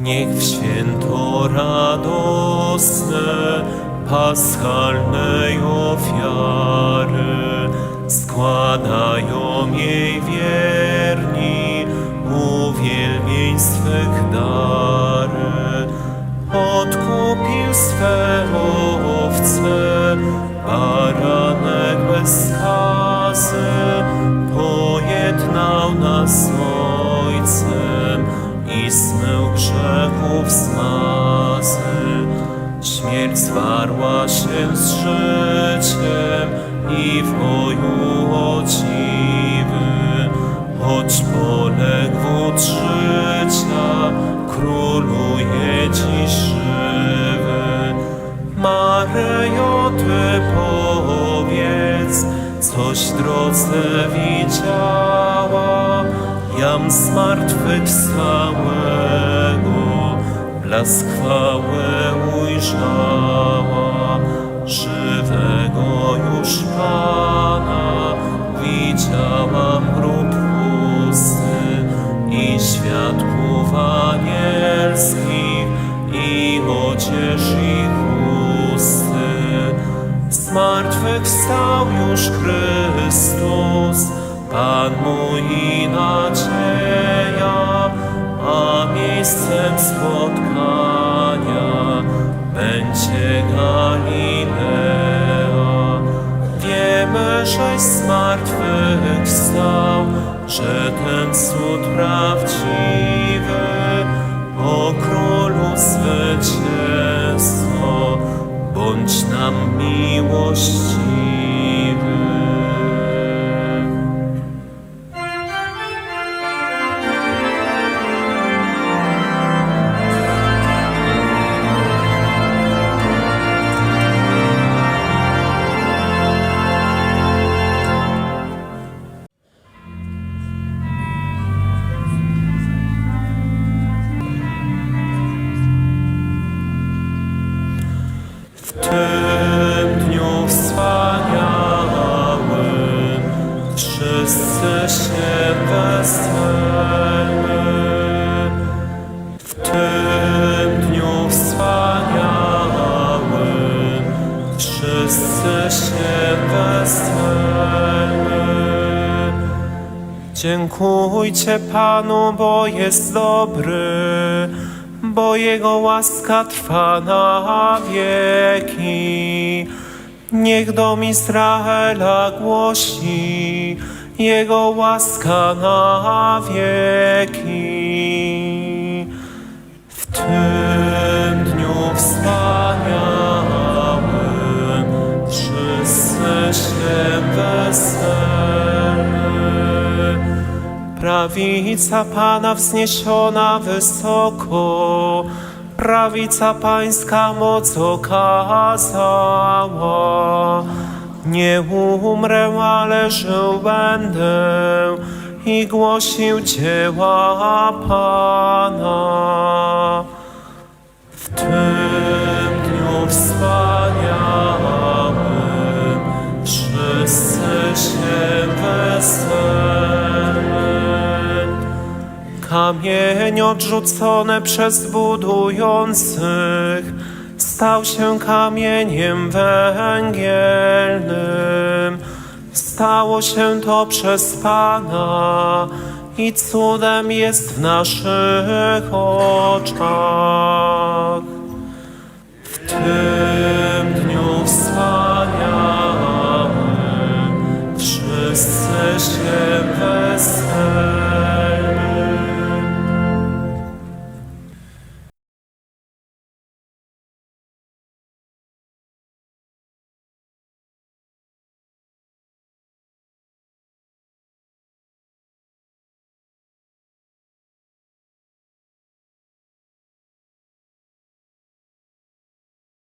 Niech w święto radosne paschalnej ofiary składają jej wierni uwielbień swych dary. Odkupił swe owce, baranek bez skazy, pojednał nas Ojcem i grzechów smazy. Śmierć zwarła się z życiem i w boju o dziwy, choć poległ wód życia, króluje dziś żywy. Maryjo, Ty powiedz, coś drodze widziała, jam zmartwychwstałego, blask chwałę ujrzała, żywego już Pana, widziałam grób pusty i świadków anielskich i odzież ich chusty. Zmartwychwstał już Chrystus, Pan mój i nadzieja, a miejscem spotkania będzie Galilea. Wiemy, żeś zmartwychwstał, że ten cud prawdziwy o królu zwycięstwo, bądź nam miłościwy. Dziękujcie Panu, bo jest dobry, bo Jego łaska trwa na wieki. Niech dom Izraela głosi Jego łaska na wieki. W tym Prawica Pana wzniesiona wysoko, prawica Pańska moc okazała. Nie umrę, ale żył będę i głosił dzieła Pana. W tym Kamień odrzucony przez budujących stał się kamieniem węgielnym. Stało się to przez Pana i cudem jest w naszych oczach. W tym